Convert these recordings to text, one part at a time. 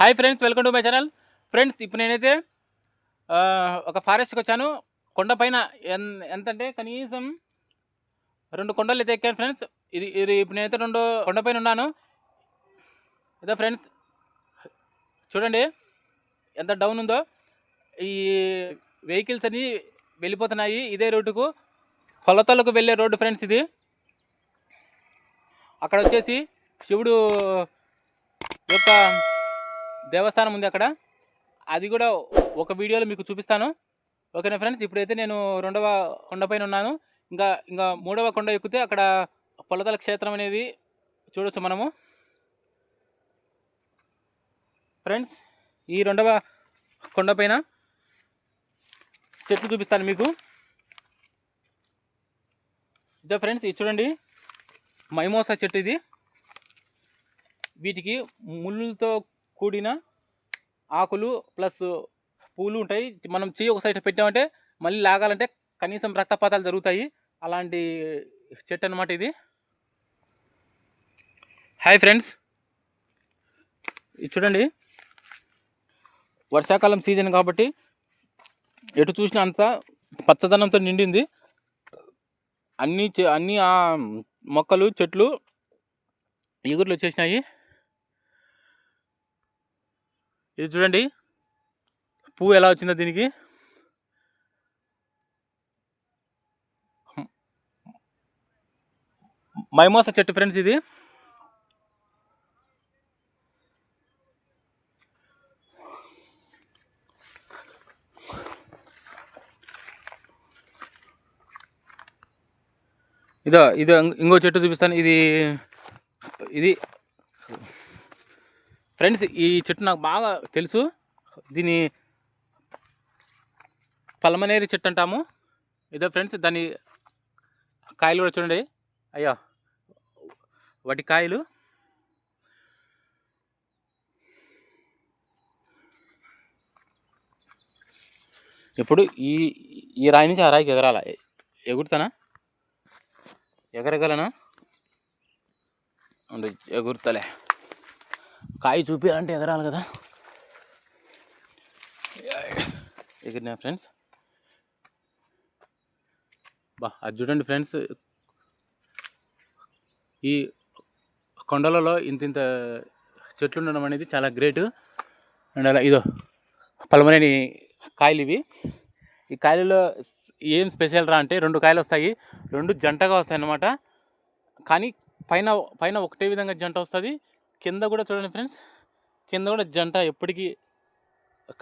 Hi friends welcome to my channel friends ఇప్పుడు నేనైతే ఒక ఫారెస్ట్కి వచ్చాను. కొండపైన ఎంత అంటే కనీసం రెండు కొండలు అయితే ఎక్కాను ఫ్రెండ్స్ ఇది ఇది ఇప్పుడు నేనైతే రెండు కొండపైన ఉన్నాను. ఇదో ఫ్రెండ్స్ చూడండి ఎంత డౌన్ ఉందో. ఈ వెహికల్స్ అన్నీ వెళ్ళిపోతున్నాయి ఇదే రోడ్డుకు కొలతలకు వెళ్ళే రోడ్డు ఫ్రెండ్స్ ఇది. అక్కడ వచ్చేసి శివుడు యొక్క దేవస్థానం ఉంది అక్కడ. అది కూడా ఒక వీడియోలో మీకు చూపిస్తాను. ఓకేనా ఫ్రెండ్స్? ఇప్పుడైతే నేను రెండవ కొండపైన ఉన్నాను. ఇంకా ఇంకా మూడవ కొండ ఎక్కితే అక్కడ పొలతల క్షేత్రం అనేది చూడొచ్చు మనము. ఫ్రెండ్స్ ఈ రెండవ కొండపైన చెట్లు చూపిస్తాను మీకు. ఇదే ఫ్రెండ్స్ ఇది చూడండి. మైమోసా చెట్టు ఇది. వీటికి ముళ్ళుతో కూడిన ఆకులు ప్లస్ పూలు ఉంటాయి. మనం చెయ్యి ఒక సైడ్ పెట్టామంటే మళ్ళీ లాగాలంటే కనీసం రక్తపాతాలు జరుగుతాయి. అలాంటి చెట్టు అనమాట ఇది. హాయ్ ఫ్రెండ్స్ ఇది చూడండి. వర్షాకాలం సీజన్ కాబట్టి ఎటు చూసినా అంతా పచ్చదనంతో నిండింది. అన్ని చె- అన్ని ఆ మొక్కలు చెట్లు ఎగురులు వచ్చేసినాయి ఇది చూడండి. పువ్వు ఎలా వచ్చిందో దీనికి. మైమోస చెట్టు ఫ్రెండ్స్ ఇది. ఇదో ఇదో ఇంకో- ఇంకో చెట్టు చూపిస్తాను. ఇది ఇది ఫ్రెండ్స్ ఈ చెట్టు నాకు బాగా తెలుసు. దీని పలమనేరి చెట్టు అంటాము. ఇదో ఫ్రెండ్స్ దాని కాయలు కూడా చూడండి. అయ్యా వాటి కాయలు. ఇప్పుడు ఈ ఈ రాయి నుంచి ఆ రాయికి ఎగరాల? ఎగురుతానా? ఎగరగలనా? ఉండు, ఎగురుతలే. కాయ చూపించాలంటే ఎదరాలి కదా. ఎగిరినా ఫ్రెండ్స్? బా అది చూడండి ఫ్రెండ్స్. ఈ కొండలలో ఇంత ఇంత చెట్లు ఉండడం అనేది చాలా గ్రేట్. అండ్ అలా ఇదో పలమనేని కాయలు ఇవి. ఈ కాయలలో ఏం స్పెషల్ రా అంటే రెండు కాయలు వస్తాయి. రెండు జంటగా వస్తాయి అన్నమాట కానీ పైన పైన ఒకటే విధంగా జంట వస్తుంది. కింద కూడా చూడండి ఫ్రెండ్స్. కింద కూడా జంట ఎప్పటికీ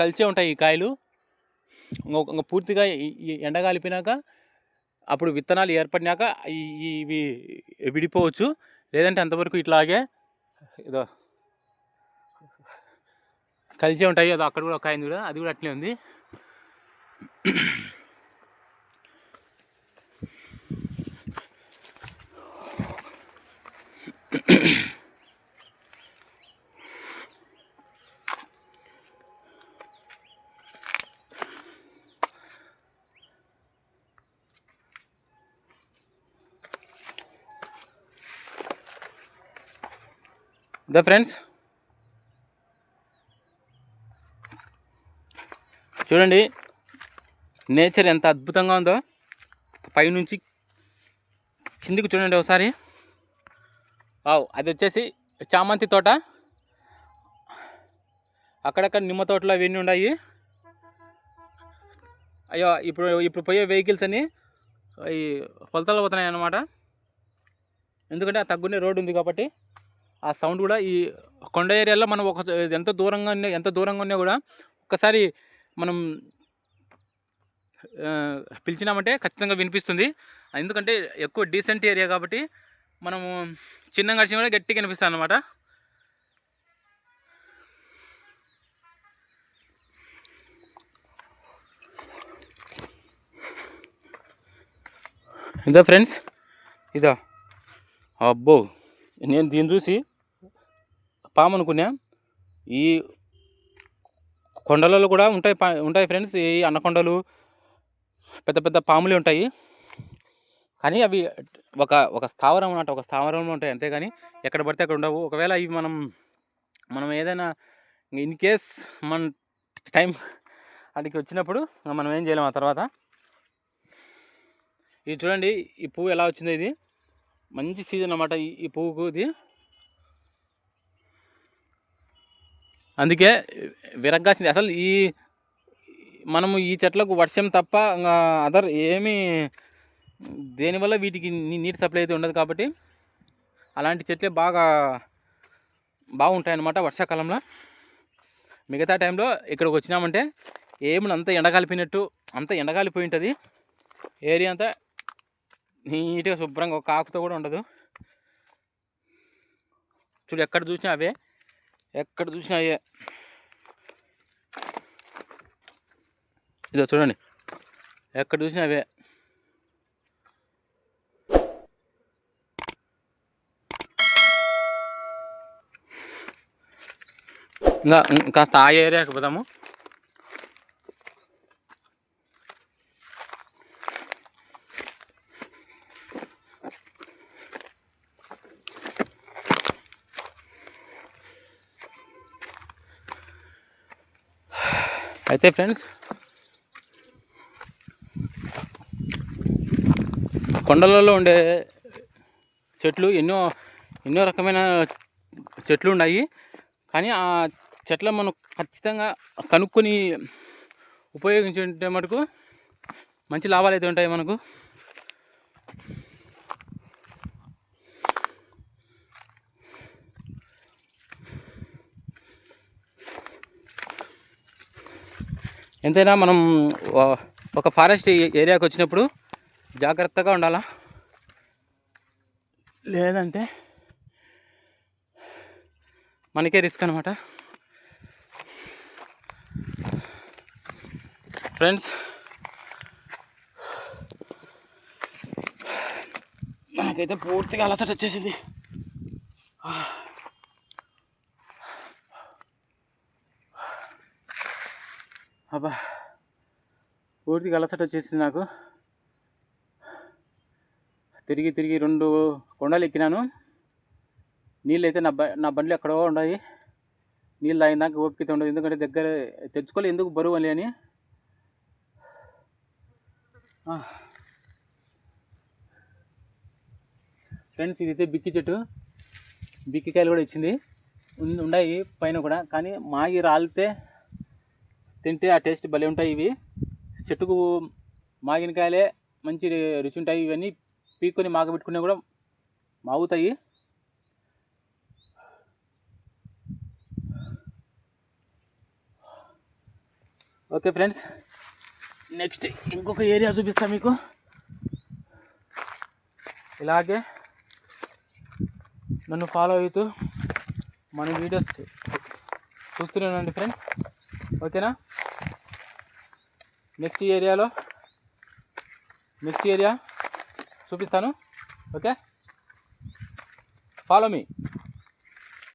కలిసే ఉంటాయి ఈ కాయలు. ఇంకా పూర్తిగా ఎండ కాలిపోయినాక అప్పుడు విత్తనాలు ఏర్పడినాక ఇవి విడిపోవచ్చు. లేదంటే అంతవరకు ఇట్లాగే ఏదో కలిసే ఉంటాయి. అదో అక్కడ కూడా ఒక కాయ ఉంది కూడా అది కూడా అట్లే ఉంది. The friends. చూడండి నేచర్ ఎంత అద్భుతంగా ఉందో. పైనుంచి కిందికి చూడండి ఒకసారి. వావ్ అది వచ్చేసి చామంతి తోట. అక్కడక్కడ నిమ్మ తోటలు అవన్నీ ఉన్నాయి. అయ్యో ఇప్పుడు ఇప్పుడు పోయే వెహికల్స్ అన్ని ఈ పొలతలు పోతున్నాయి అన్నమాట ఎందుకంటే ఆ తగ్గునే రోడ్డు ఉంది కాబట్టి. ఆ సౌండ్ కూడా ఈ కొండ ఏరియాలో మనం ఒక ఎంత దూరంగా ఉన్నా ఎంత దూరంగా ఉన్నా కూడా ఒక్కసారి మనం పిలిచినామంటే ఖచ్చితంగా వినిపిస్తుంది. ఎందుకంటే ఎక్కువ డీసెంట్ ఏరియా కాబట్టి మనము చిన్న గడిచిన కూడా గట్టిగా వినిపిస్తుంది అనమాట ఇదా ఫ్రెండ్స్ ఇదా. అబ్బో నేను దీన్ని చూసి పాము అనుకున్నా ఈ కొండలలో కూడా ఉంటాయి ఉంటాయి ఫ్రెండ్స్ ఈ అన్నకొండలు పెద్ద పెద్ద పాములే ఉంటాయి. కానీ అవి ఒక ఒక స్థావరం అన్నట్టు ఒక స్థావరంలో ఉంటాయి అంతేగాని ఎక్కడ పడితే అక్కడ ఉండవు. ఒకవేళ ఇవి మనం మనం ఏదైనా ఇన్ కేస్ మన టైం అక్కడికి వచ్చినప్పుడు మనం ఏం చేయలేము ఆ తర్వాత. ఇది చూడండి ఈ పువ్వు ఎలా వచ్చిందో ఇది. మంచి సీజన్ అన్నమాట ఈ పువ్వుకు ఇది. అందుకే విరగ్గాసింది. అసలు ఈ మనము ఈ చెట్లకు వర్షం తప్ప అదర్ ఏమీ దేనివల్ల వీటికి నీటి సప్లై అయితే ఉండదు కాబట్టి అలాంటి చెట్లే బాగా బాగుంటాయన్నమాట వర్షాకాలంలో. మిగతా టైంలో ఇక్కడికి వచ్చినామంటే ఏమి అంత ఎండగాలిపోయినట్టు అంత ఎండగాలిపోయి ఉంటుంది. ఏరియా అంతా నీట్గా శుభ్రంగా ఒక ఆకుతో కూడా ఉండదు. చూడు ఎక్కడ చూసినా అవే. ఎక్కడ చూసినా అయ్యే. ఇదో చూడండి. ఎక్కడ చూసినా అవే. ఇంకా కాస్త ఆ ఏరియాకి పోదాము. అయితే ఫ్రెండ్స్ కొండలలో ఉండే చెట్లు ఎన్నో ఎన్నో రకమైన చెట్లు ఉన్నాయి. కానీ ఆ చెట్ల మనం ఖచ్చితంగా కనుక్కొని ఉపయోగించుంటే మటుకు మంచి లాభాలు అయితే ఉంటాయి మనకు. ఎంతైనా మనం ఒక ఫారెస్ట్ ఏరియాకి వచ్చినప్పుడు జాగ్రత్తగా ఉండాలా? లేదంటే మనకే రిస్క్ అనమాట ఫ్రెండ్స్ నాకైతే పూర్తిగా అలసట వచ్చేసింది. అబ్బా పూర్తిగా అలసట వచ్చేసింది నాకు. తిరిగి తిరిగి రెండు కొండలు ఎక్కినాను. నీళ్ళు అయితే నా బ నా బండ్లు ఎక్కడో ఉన్నాయి నీళ్ళు అయినాక ఓపిక ఉండదు. ఎందుకంటే దగ్గర తెచ్చుకోలే ఎందుకు బరువు అని అని. ఫ్రెండ్స్ ఇదైతే బిక్కి చెట్టు. బిక్కికాయలు కూడా ఇచ్చింది. ఉన్నాయి పైన కూడా. కానీ మాగి రాలితే తింటే ఆ టేస్ట్ భలే ఉంటాయి ఇవి. చెట్టుకు మాగినకాయలే మంచి రుచి ఉంటాయి ఇవన్నీ. పీక్కొని మాగబెట్టుకునే కూడా మాగుతాయి. ఓకే ఫ్రెండ్స్ నెక్స్ట్ ఇంకొక ఏరియా చూపిస్తా మీకు. ఇలాగే నన్ను ఫాలో అవుతూ మన వీడియోస్ చూస్తూనే ఉండండి ఫ్రెండ్స్. ఓకేనా? నెక్స్ట్ ఏరియాలో? Next area? చూపిస్తాను. ఓకే? ఫాలో మీ